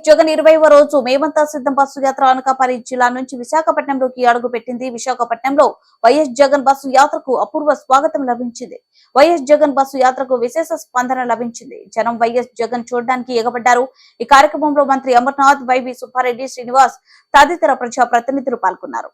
YS Jagan ఇరవైవ రోజు మేమంతా సిద్ధం బస్సు యాత్ర అనకాపల్లి జిల్లా నుంచి విశాఖపట్నంలోకి అడుగు పెట్టింది విశాఖపట్నంలో వైఎస్ జగన్ బస్సు యాత్రకు అపూర్వ స్వాగతం లభించింది. వైఎస్ జగన్ బస్సు యాత్రకు విశేష స్పందన లభించింది. జనం వైఎస్ జగన్ చూడడానికి ఎగబడ్డారు. ఈ కార్యక్రమంలో మంత్రి అమర్నాథ్ వైవి సుబ్బారెడ్డి శ్రీనివాస్ తదితర ప్రజా ప్రతినిధులు పాల్గొన్నారు.